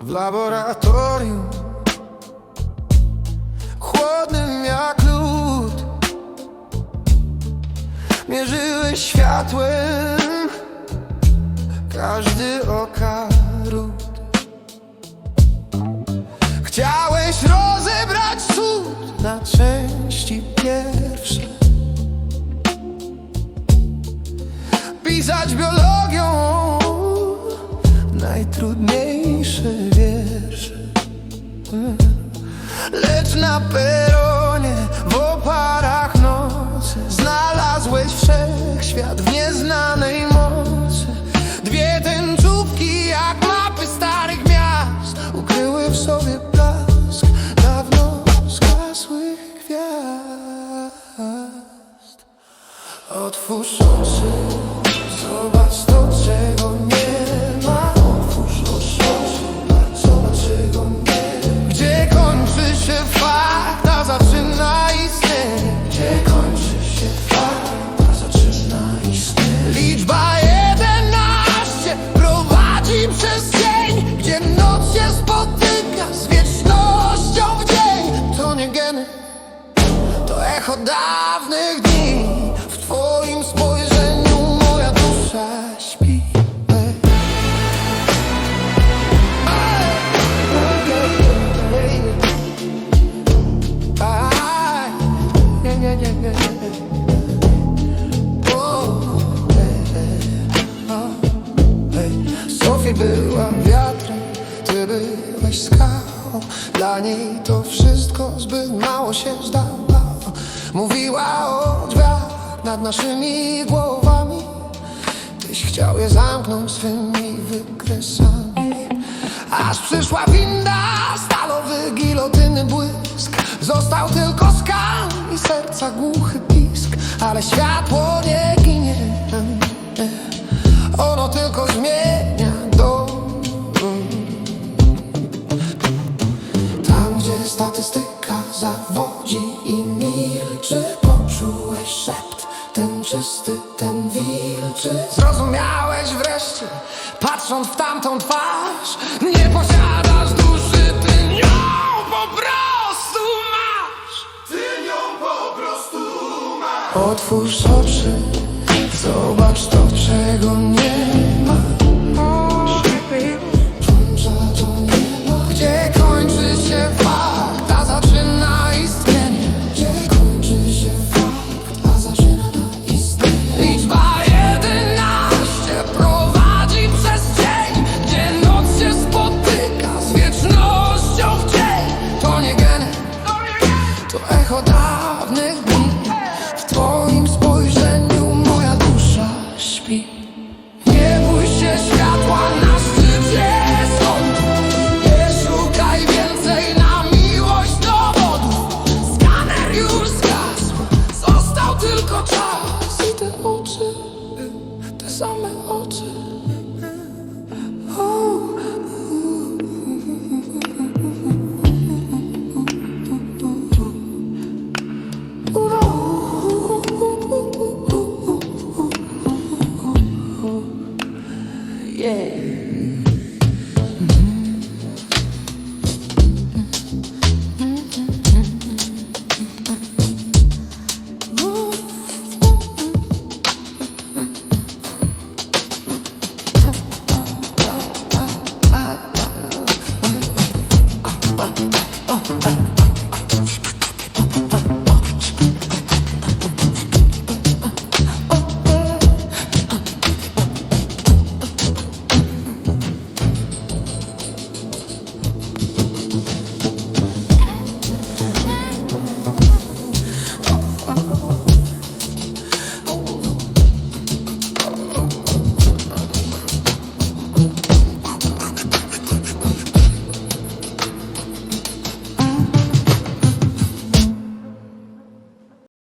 W laboratorium. Chłodnym jak lód. Mierzyłeś światłem Każdy okarut. Chciałeś rozebrać cud Na części pierwsze. Pisać biologię najtrudniejsze wiersze Lecz na peronie w oparach nocy Znalazłeś wszechświat w nieznanej Była wiatrem, ty byłeś skałą. Dla niej to wszystko zbyt mało się zdało Mówiła o drzwiach nad naszymi głowami. Tyś chciał je zamknąć swymi wykresami. Aż przyszła winda, stalowy gilotyny błysk. Został tylko skan i serca głuchy pisk. Ale światło nie i milczy. Poczułeś szept, ten czysty, ten wilczy. Zrozumiałeś wreszcie, patrząc w tamtą twarz. Nie posiadasz duszy, ty nią po prostu masz. Ty nią po prostu masz. Otwórz oczy, zobacz to, czego nie dawnych dni W twoim spojrzeniu moja dusza śpi. Nie bój się światła na szczycie sąd Nie szukaj więcej na miłość dowodów. Skaner już zgasł, został tylko czas. I te oczy, y, te same oczy Yeah.